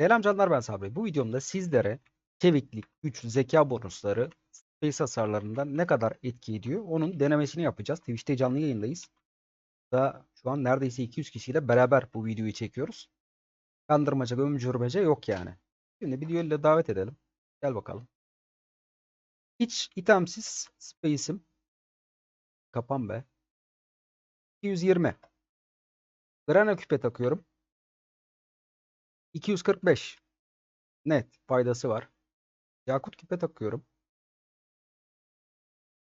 Selam canlar ben Sabri. Bu videomda sizlere çeviklik, güç, zeka bonusları space hasarlarından ne kadar etki ediyor onun denemesini yapacağız. Twitch'te canlı yayındayız. Da şu an neredeyse 200 kişiyle beraber bu videoyu çekiyoruz. Kandırmaca, gömücürmece yok yani. Şimdi videoyla davet edelim. Gel bakalım. Hiç itemsiz space'im. Kapan be. 220. Grana küpe takıyorum. 245. Net faydası var. Yakut küpe takıyorum.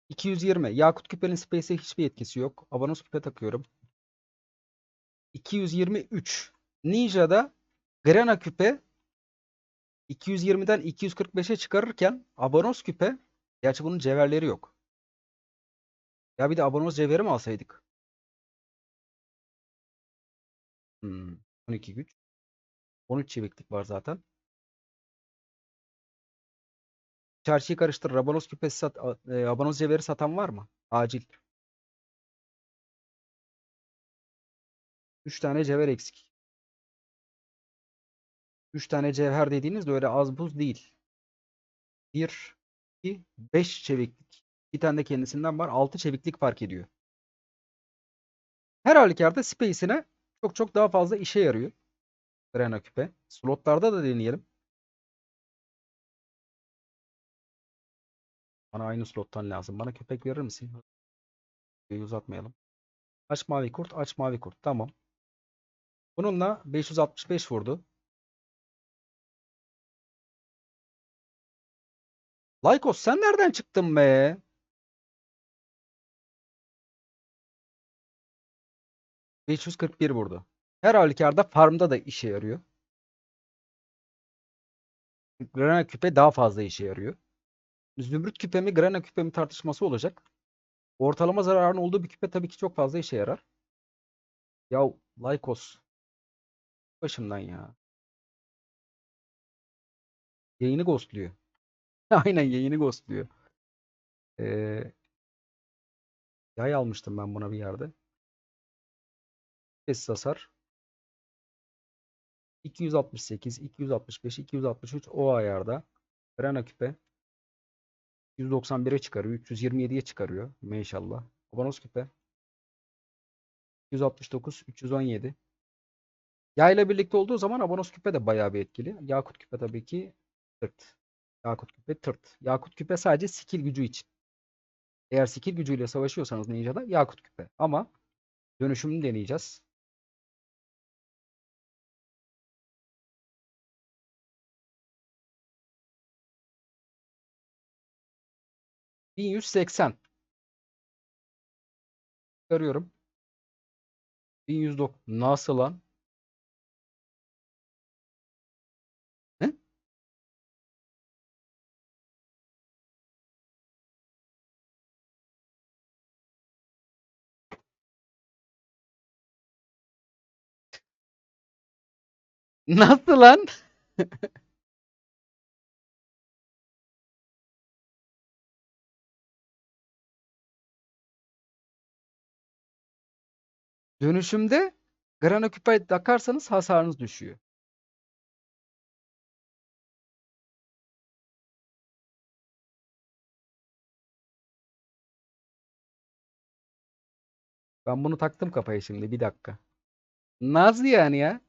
220. Yakut küpenin space'e hiçbir etkisi yok. Avanos küpe takıyorum. 223. Ninja'da Grana küpe 220'den 245'e çıkarırken Abanos küpe gerçi bunun cevherleri yok. Ya bir de Abanos cevheri mi alsaydık? Hmm, 12 güç. 13 çeviklik var zaten. Çarşıyı karıştır. Abanos küpesi sat, e, Abanos cevheri satan var mı? Acil. 3 tane cevher eksik. 3 tane cevher dediğiniz de öyle az buz değil. 1, 2, 5 çeviklik. Bir tane de kendisinden var. 6 çeviklik fark ediyor. Her halükarda space'ine çok çok daha fazla işe yarıyor. Grana küpe. Slotlarda da deneyelim. Bana aynı slottan lazım. Bana köpek verir misin? Uzatmayalım. Aç mavi kurt, aç mavi kurt. Tamam. Bununla 565 vurdu. Lycos sen nereden çıktın be? ...541 vurdu. Her halükarda farmda da işe yarıyor. Grana küpe daha fazla işe yarıyor. Zümrüt küpe mi Grana küpe mi tartışması olacak. Ortalama zararın olduğu bir küpe tabii ki çok fazla işe yarar. Ya Lycos. Başımdan ya. Yayını ghostluyor. Aynen yayını ghostluyor. Ee, yay almıştım ben buna bir yerde. Ses hasar. 268, 265, 263 o ayarda. Grana küpe. 191'e çıkarıyor. 327'ye çıkarıyor. Maşallah. Abanos küpe. 269, 317. Yayla birlikte olduğu zaman Abanos küpe de bayağı bir etkili. Yakut küpe tabii ki tırt. Yakut küpe tırt. Yakut küpe sadece skill gücü için. Eğer skill gücüyle savaşıyorsanız Ninja'da Yakut küpe. Ama dönüşümünü deneyeceğiz. ...1180. Çıkarıyorum. 1109. Nasıl lan? He? Nasıl lan? Dönüşümde Grana küpe takarsanız hasarınız düşüyor. Ben bunu taktım kafaya şimdi bir dakika. Nasıl yani ya?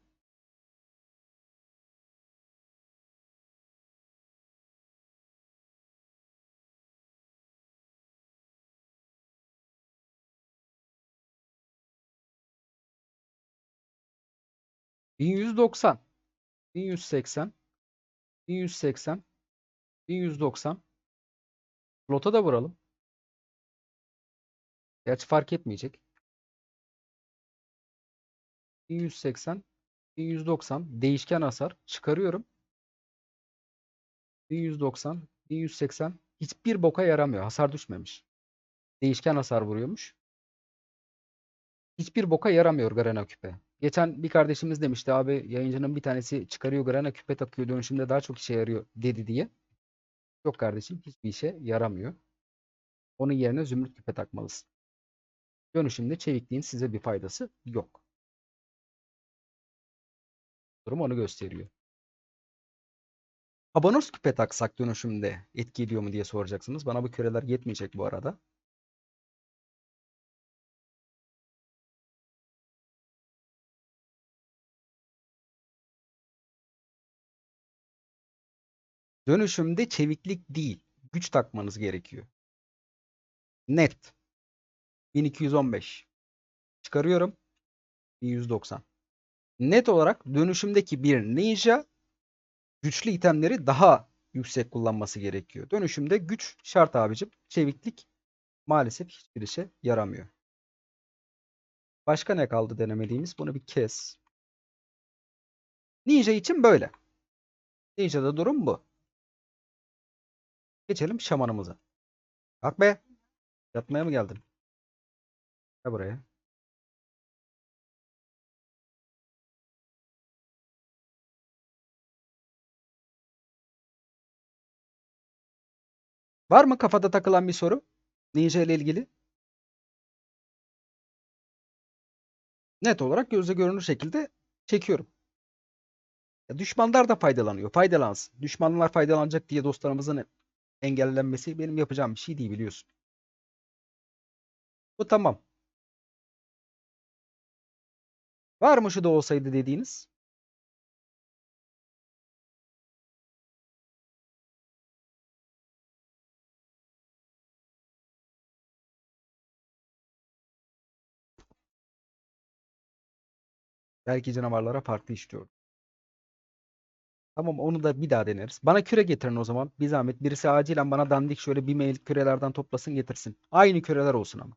...1190... ...1180... ...1180... ...1190... ...Slota da vuralım. Gerçi fark etmeyecek. 1180... ...1190... ...değişken hasar... ...çıkarıyorum. 1190... ...1180... ...hiçbir boka yaramıyor. Hasar düşmemiş. Değişken hasar vuruyormuş. Hiçbir boka yaramıyor Grana küpe. Geçen bir kardeşimiz demişti abi yayıncının bir tanesi çıkarıyor Grana küpe takıyor dönüşümde daha çok işe yarıyor dedi diye. Yok kardeşim hiçbir işe yaramıyor. Onun yerine zümrüt küpe takmalısın. Dönüşümde çevikliğin size bir faydası yok. Durum onu gösteriyor. Abanos küpe taksak dönüşümde etki ediyor mu diye soracaksınız. Bana bu küreler yetmeyecek bu arada. Dönüşümde çeviklik değil, güç takmanız gerekiyor. Net. 1215. Çıkarıyorum. 1190. Net olarak dönüşümdeki bir ninja güçlü itemleri daha yüksek kullanması gerekiyor. Dönüşümde güç şart abicim. Çeviklik maalesef hiçbir işe yaramıyor. Başka ne kaldı denemediğimiz? Bunu bir kes. Ninja için böyle. Ninja'da durum bu. Geçelim şamanımıza. Kalk be. Yatmaya mı geldin? Gel buraya. Var mı kafada takılan bir soru? Ninja ile ilgili? Net olarak gözle görünür şekilde çekiyorum. Ya düşmanlar da faydalanıyor. Faydalansın. Düşmanlar faydalanacak diye dostlarımızın engellenmesi benim yapacağım bir şey değil biliyorsun. Bu tamam. Var mı şu da olsaydı dediğiniz? Belki canavarlara farklı işliyor. Tamam onu da bir daha deneriz. Bana küre getirin o zaman. Bir zahmet. Birisi acilen bana dandik şöyle bir mail kürelerden toplasın getirsin. Aynı küreler olsun ama.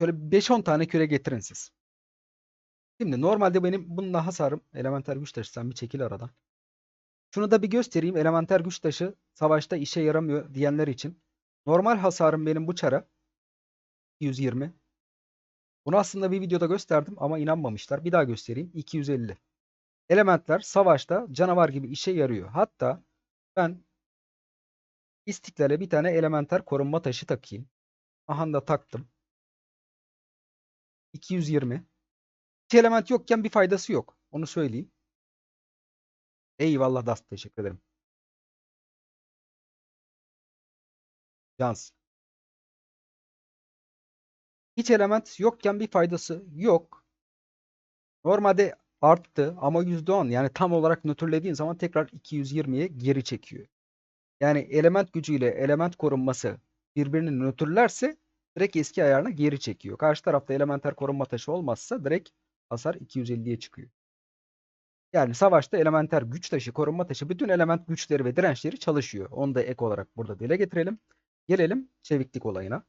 Şöyle 5-10 tane küre getirin siz. Şimdi normalde benim bununla hasarım elementer güç taşı sen bir çekil aradan. Şunu da bir göstereyim. Elementer güç taşı savaşta işe yaramıyor diyenler için. Normal hasarım benim bu çara 120. Bunu aslında bir videoda gösterdim ama inanmamışlar. Bir daha göstereyim. 250. Elementler savaşta canavar gibi işe yarıyor. Hatta ben istiklale bir tane elementer korunma taşı takayım. Aha da taktım. 220. Hiç element yokken bir faydası yok. Onu söyleyeyim. Eyvallah Dast teşekkür ederim. Cans. Hiç element yokken bir faydası yok. Normalde arttı ama %10 yani tam olarak nötrlediğin zaman tekrar 220'ye geri çekiyor. Yani element gücüyle element korunması birbirini nötrlerse direkt eski ayarına geri çekiyor. Karşı tarafta elementer korunma taşı olmazsa direkt hasar 250'ye çıkıyor. Yani savaşta elementer güç taşı, korunma taşı bütün element güçleri ve dirençleri çalışıyor. Onu da ek olarak burada dile getirelim. Gelelim çeviklik olayına.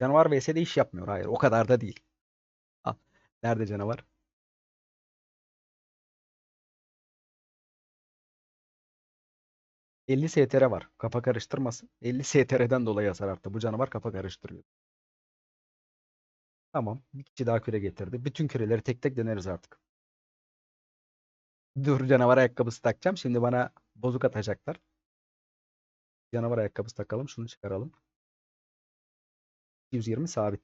Canavar vs'de iş yapmıyor. Hayır o kadar da değil. Al. Nerede canavar? ...50 STR var. Kafa karıştırmasın. 50 STR'den dolayı hasar arttı. Bu canavar kafa karıştırıyor. Tamam. Bir kişi daha küre getirdi. Bütün küreleri tek tek deneriz artık. Dur canavar ayakkabısı takacağım. Şimdi bana bozuk atacaklar. Canavar ayakkabısı takalım. Şunu çıkaralım. 120 sabit.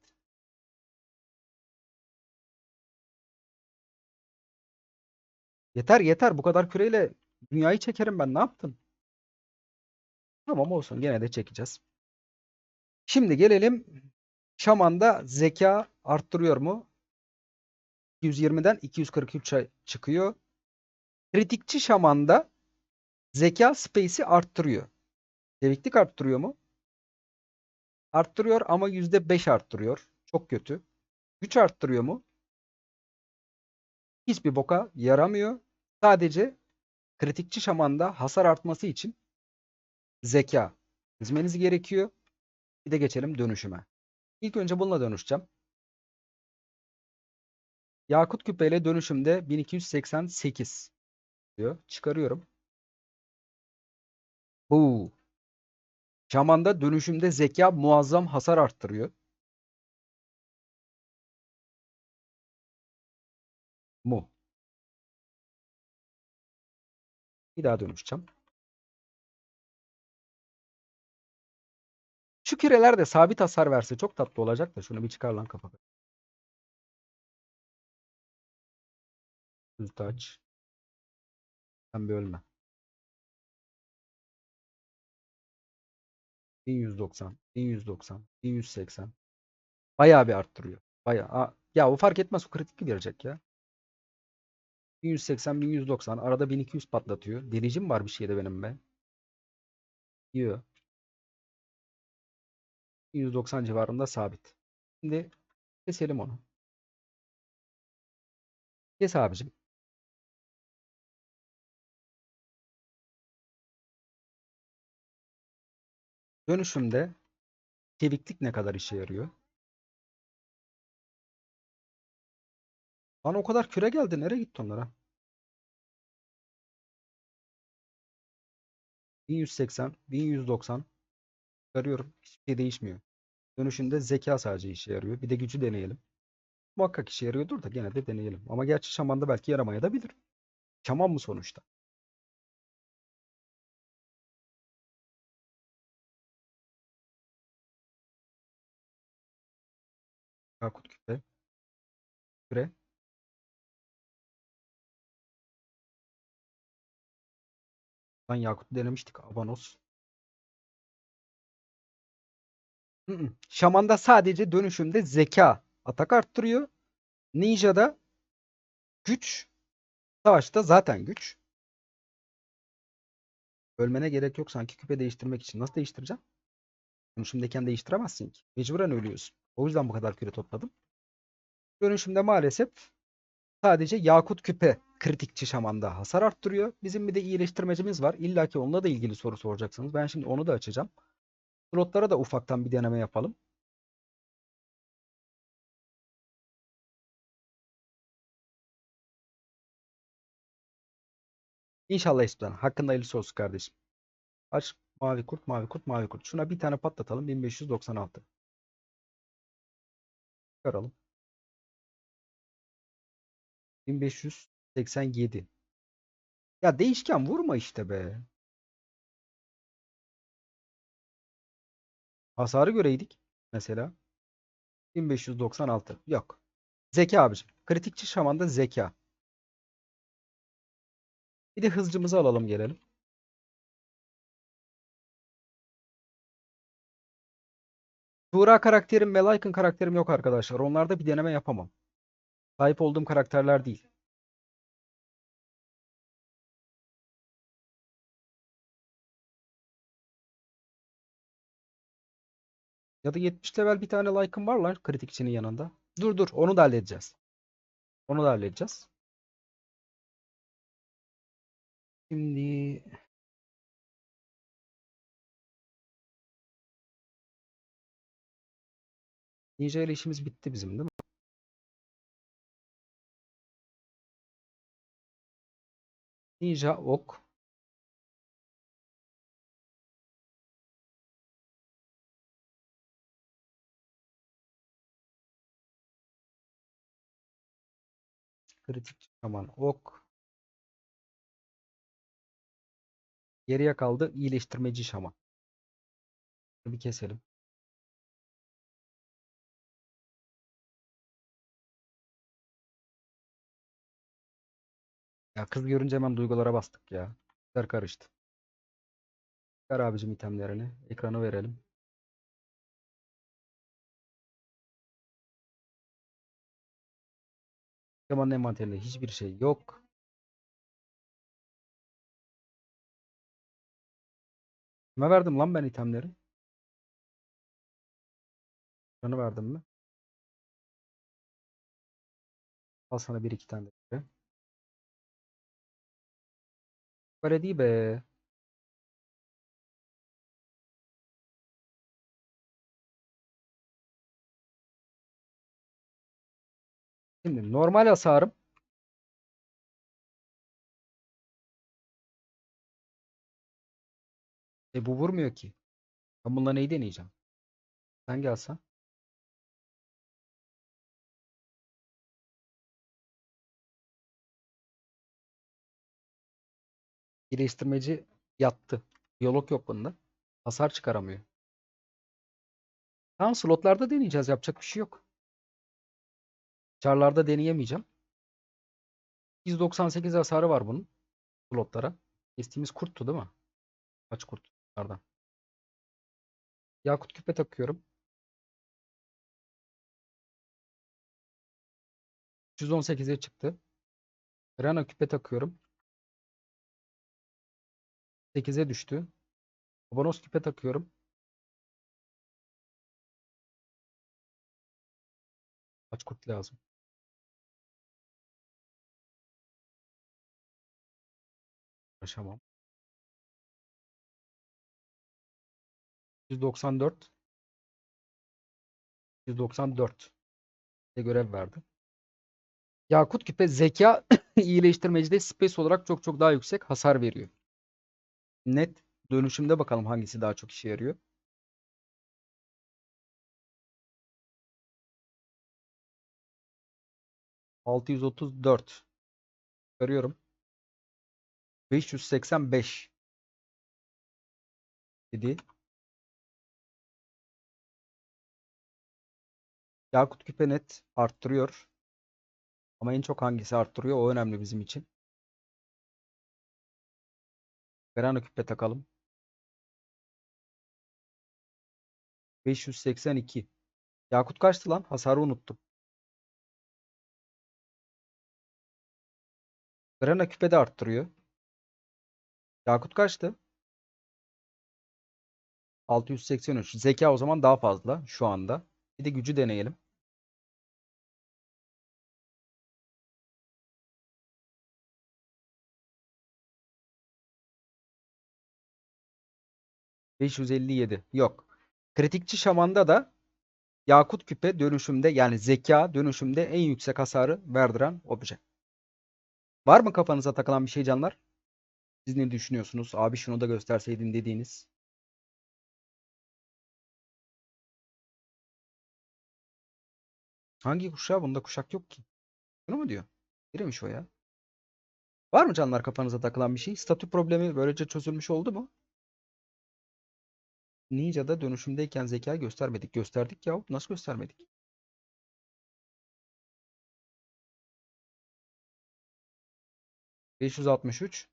Yeter yeter. Bu kadar küreyle dünyayı çekerim ben. Ne yaptın? Tamam olsun. Gene de çekeceğiz. Şimdi gelelim. Şaman'da zeka arttırıyor mu? 220'den 243'e çıkıyor. Kritikçi şamanda zeka space'i arttırıyor. Çeviklik arttırıyor mu? Arttırıyor ama %5 arttırıyor. Çok kötü. Güç arttırıyor mu? Hiçbir boka yaramıyor. Sadece kritikçi şamanda hasar artması için zeka dizmeniz gerekiyor. Bir de geçelim dönüşüme. İlk önce bununla dönüşeceğim. Yakut küpeyle dönüşümde 1288 diyor. Çıkarıyorum. Bu. Şaman'da dönüşümde zeka muazzam hasar arttırıyor. Mu. Bir daha dönüşeceğim. Şu küreler de sabit hasar verse çok tatlı olacak da şunu bir çıkar lan kafa. Ulti aç. Sen bir ölme. 1190, 1190, 1180. Bayağı bir arttırıyor. Bayağı. Ya o fark etmez o kritik girecek ya. 1180, 1190. Arada 1200 patlatıyor. Delicim var bir şeyde benim be. Yiyor. 190 civarında sabit. Şimdi keselim onu. Kes abicim. Dönüşümde çeviklik ne kadar işe yarıyor? Bana o kadar küre geldi. Nereye gitti onlara? 1180, 1190 çıkarıyorum. Hiçbir şey değişmiyor. Dönüşünde zeka sadece işe yarıyor. Bir de gücü deneyelim. Muhakkak işe yarıyordur da gene de deneyelim. Ama gerçi şamanda belki yaramaya da bilir. Şaman mı sonuçta? Yakut küpe. Küre. Lan Yakut'u denemiştik. Avanos. Şaman'da sadece dönüşümde zeka atak arttırıyor. Ninja'da güç. Savaşta zaten güç. Ölmene gerek yok sanki küpe değiştirmek için. Nasıl değiştireceğim? Dönüşümdeyken değiştiremezsin ki. Mecburen ölüyorsun. O yüzden bu kadar küre topladım. Dönüşümde maalesef sadece Yakut küpe kritikçi şamanda hasar arttırıyor. Bizim bir de iyileştirmecimiz var. İlla ki onunla da ilgili soru soracaksınız. Ben şimdi onu da açacağım. Slotlara da ufaktan bir deneme yapalım. İnşallah istiyorsan. Hakkında hayırlısı olsun kardeşim. Aç mavi kurt, mavi kurt, mavi kurt. Şuna bir tane patlatalım. 1596. Çıkaralım. 1587. Ya değişken vurma işte be. Hasarı göreydik mesela. 1596. Yok. Zeka abicim. Kritikçi şamanda zeka. Bir de hızcımızı alalım gelelim. Tuğra karakterim ve Lycan karakterim yok arkadaşlar. Onlarda bir deneme yapamam. Sahip olduğum karakterler değil. Ya da 70 level bir tane Lycan var lan kritikçinin yanında. Dur dur onu da halledeceğiz. Onu da halledeceğiz. Şimdi Ninja ile işimiz bitti bizim değil mi? Ninja ok. Kritik aman ok. Geriye kaldı iyileştirmeci şaman. Bir keselim. Ya kız görünce hemen duygulara bastık ya. İşler karıştı. Ver abicim itemlerini. Ekranı verelim. Şamanın envanterinde hiçbir şey yok. Kime verdim lan ben itemleri? Ekranı verdim mi? Al sana bir iki tane de. Böyle değil be. Şimdi normal hasarım E bu vurmuyor ki. Ben bununla neyi deneyeceğim? Sen gelsen. Geliştirmeci yattı. Diyalog yok bunda. Hasar çıkaramıyor. Tamam slotlarda deneyeceğiz. Yapacak bir şey yok. Çarlarda deneyemeyeceğim. 198 hasarı var bunun. Slotlara. Kestiğimiz kurttu değil mi? Kaç kurt? Pardon. Yakut küpe takıyorum. 318'e çıktı. Rana küpe takıyorum. 8'e düştü. Abanos küpe takıyorum. Kaç kurt lazım? Uğraşamam. 194 194 de görev verdi. Yakut küpe zeka iyileştirmecide space olarak çok çok daha yüksek hasar veriyor. Net dönüşümde bakalım hangisi daha çok işe yarıyor. Altı yüz otuz dört. Görüyorum. 585 dedi. Yakut küpe net arttırıyor. Ama en çok hangisi arttırıyor o önemli bizim için. Verano küpe takalım. 582. Yakut kaçtı lan? Hasarı unuttum. Grana küpe de arttırıyor. Yakut kaçtı? 683. Zeka o zaman daha fazla şu anda. Bir de gücü deneyelim. ...557. Yok. Kritikçi şamanda da... ...yakut küpe dönüşümde... ...yani zeka dönüşümde en yüksek hasarı verdiren obje. Var mı kafanıza takılan bir şey canlar? Siz ne düşünüyorsunuz? Abi şunu da gösterseydin dediğiniz. Hangi kuşağı? Bunda kuşak yok ki. Bunu mu diyor? Biriymiş o ya. Var mı canlar kafanıza takılan bir şey? Statü problemi böylece çözülmüş oldu mu? Ninja'da dönüşümdeyken zeka göstermedik. Gösterdik ya. Nasıl göstermedik? ...563...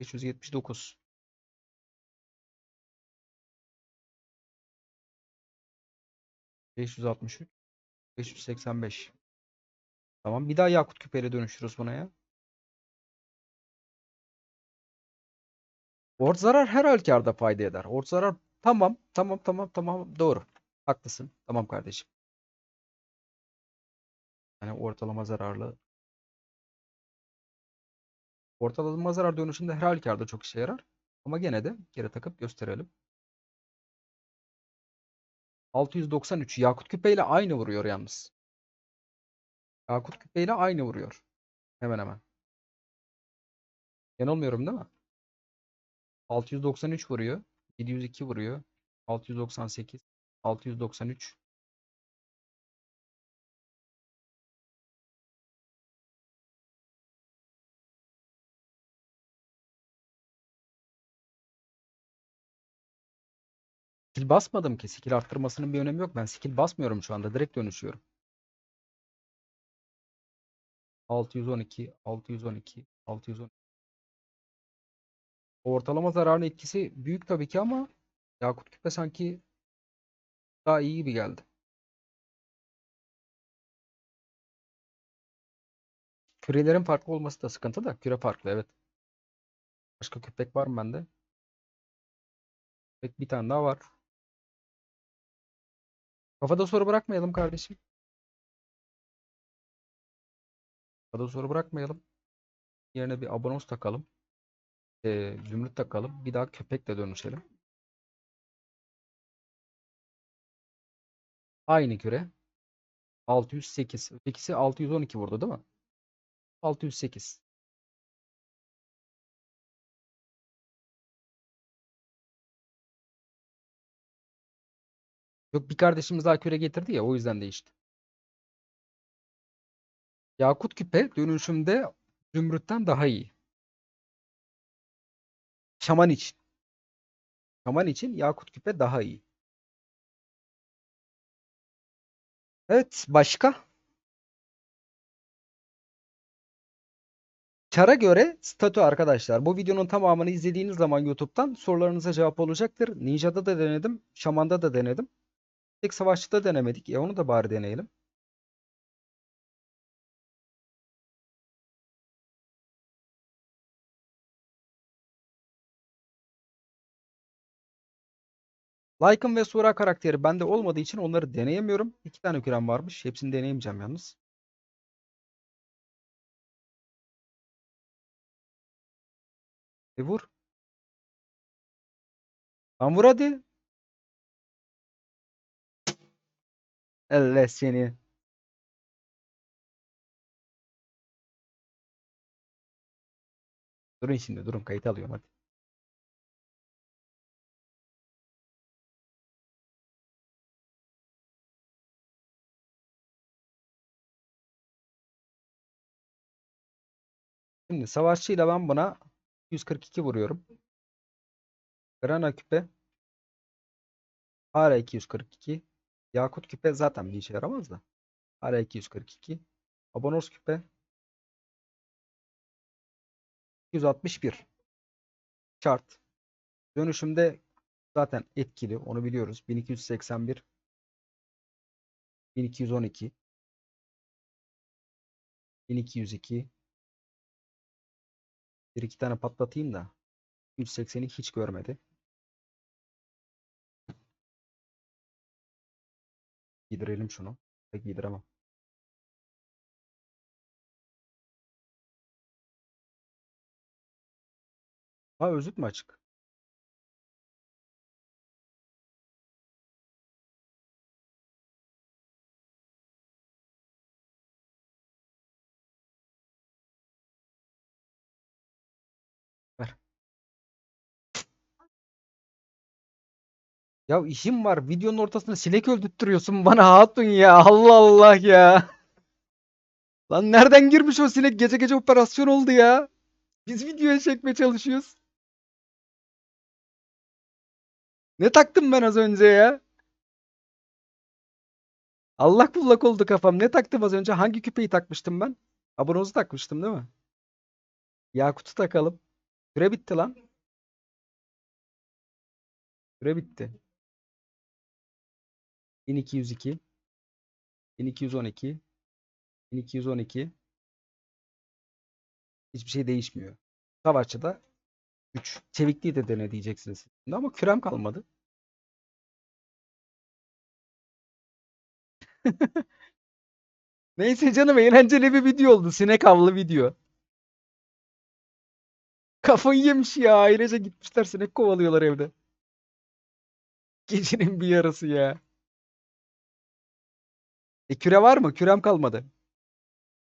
...579... ...563... ...585... Tamam. Bir daha Yakut küpeyle dönüşürüz buna ya. Ort zarar her halükarda fayda eder. Ort zarar tamam tamam tamam tamam doğru. Haklısın. Tamam kardeşim. Yani ortalama zararlı. Ortalama zarar dönüşünde her halükarda çok işe yarar. Ama gene de geri takıp gösterelim. 693 Yakut küpeyle aynı vuruyor yalnız. Yakut küpeyle aynı vuruyor. Hemen hemen. Yanılmıyorum değil mi? 693 vuruyor. 702 vuruyor. 698. 693. Skill basmadım ki. Skill arttırmasının bir önemi yok. Ben skill basmıyorum şu anda. Direkt dönüşüyorum. 612, 612, 612. Ortalama zararın etkisi büyük tabii ki ama Yakut küpe sanki daha iyi gibi geldi. Kürelerin farklı olması da sıkıntı da. Küre farklı evet. Başka köpek var mı bende? Köpek bir tane daha var. Kafada soru bırakmayalım kardeşim. Kafada soru bırakmayalım. Yerine bir abonos takalım. Ee, zümrüt takalım. Bir daha köpekle dönüşelim. Aynı küre. 608. Ötekisi 612 vurdu değil mi? 608. Yok bir kardeşimiz daha küre getirdi ya o yüzden değişti. Yakut küpe dönüşümde zümrütten daha iyi. Şaman için. Şaman için yakut küpe daha iyi. Evet başka? Çara göre statü arkadaşlar. Bu videonun tamamını izlediğiniz zaman YouTube'dan sorularınıza cevap olacaktır. Ninja'da da denedim. Şaman'da da denedim. Tek savaşçıda denemedik. E onu da bari deneyelim. Lycan ve Sura karakteri bende olmadığı için onları deneyemiyorum. İki tane kürem varmış. Hepsini deneyemeyeceğim yalnız. E vur. Lan vur hadi. Elle seni. Durun şimdi durun kayıt alıyorum hadi. Şimdi savaşçıyla ben buna 142 vuruyorum. Grana küpe. Hala 242. Yakut küpe zaten bir işe yaramaz da. Hala 242. Abonos küpe. 261. Chart. Dönüşümde zaten etkili. Onu biliyoruz. 1281. 1212. 1202. Bir iki tane patlatayım da. 180'i hiç görmedi. Giydirelim şunu. Pek giydiremem. Ha özüt mü açık? Ya işim var. Videonun ortasında sinek öldürttürüyorsun bana hatun ya. Allah Allah ya. Lan nereden girmiş o sinek? Gece gece operasyon oldu ya. Biz videoya çekmeye çalışıyoruz. Ne taktım ben az önce ya? Allah bullak oldu kafam. Ne taktım az önce? Hangi küpeyi takmıştım ben? Abonozu takmıştım değil mi? Yakut'u takalım. Süre bitti lan. Süre bitti. 1202 1212 1212 Hiçbir şey değişmiyor. Savaşçıda 3. Çevikliği de dene diyeceksiniz. Ama kürem kalmadı. Neyse canım eğlenceli bir video oldu. Sinek avlı video. Kafayı yemiş ya. Ailece gitmişler sinek kovalıyorlar evde. Gecenin bir yarısı ya. E küre var mı? Kürem kalmadı.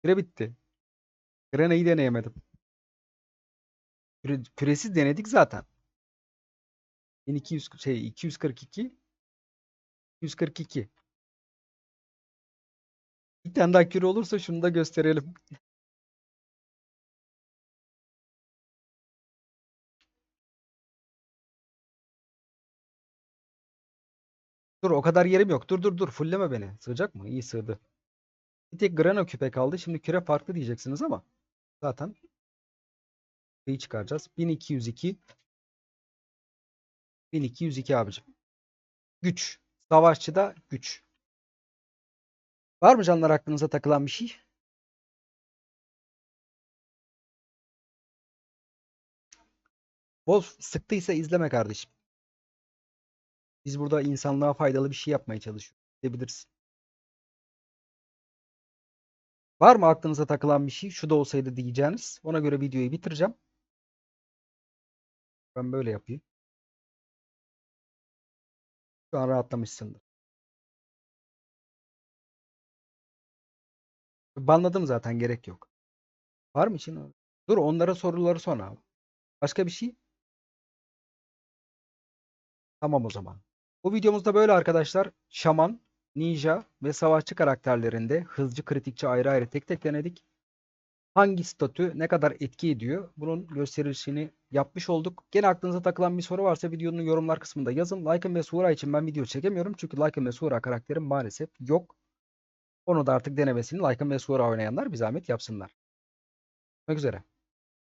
Küre bitti. Grene'yi deneyemedim. Küre, küresiz denedik zaten. 1200 şey 242 242 Bir tane daha küre olursa şunu da gösterelim. Dur o kadar yerim yok. Dur dur dur. Fulleme beni. Sığacak mı? İyi sığdı. Bir tek Grano küpe kaldı. Şimdi küre farklı diyeceksiniz ama zaten şeyi çıkaracağız. 1202 1202 abicim. Güç. Savaşçıda güç. Var mı canlar aklınıza takılan bir şey? Wolf sıktıysa izleme kardeşim. Biz burada insanlığa faydalı bir şey yapmaya çalışıyoruz. Diyebilirsin. Var mı aklınıza takılan bir şey? Şu da olsaydı diyeceğiniz. Ona göre videoyu bitireceğim. Ben böyle yapayım. Şu an rahatlamışsındır. Banladım zaten gerek yok. Var mı için? Dur onlara soruları sonra. Başka bir şey? Tamam o zaman. Bu videomuzda böyle arkadaşlar. Şaman, ninja ve savaşçı karakterlerinde hızcı kritikçi ayrı ayrı tek tek denedik. Hangi statü ne kadar etki ediyor? Bunun gösterişini yapmış olduk. Gene aklınıza takılan bir soru varsa videonun yorumlar kısmında yazın. Lycan ve Sura için ben video çekemiyorum. Çünkü Lycan ve Sura karakterim maalesef yok. Onu da artık denemesini Lycan ve Sura oynayanlar bir zahmet yapsınlar. Görüşmek üzere.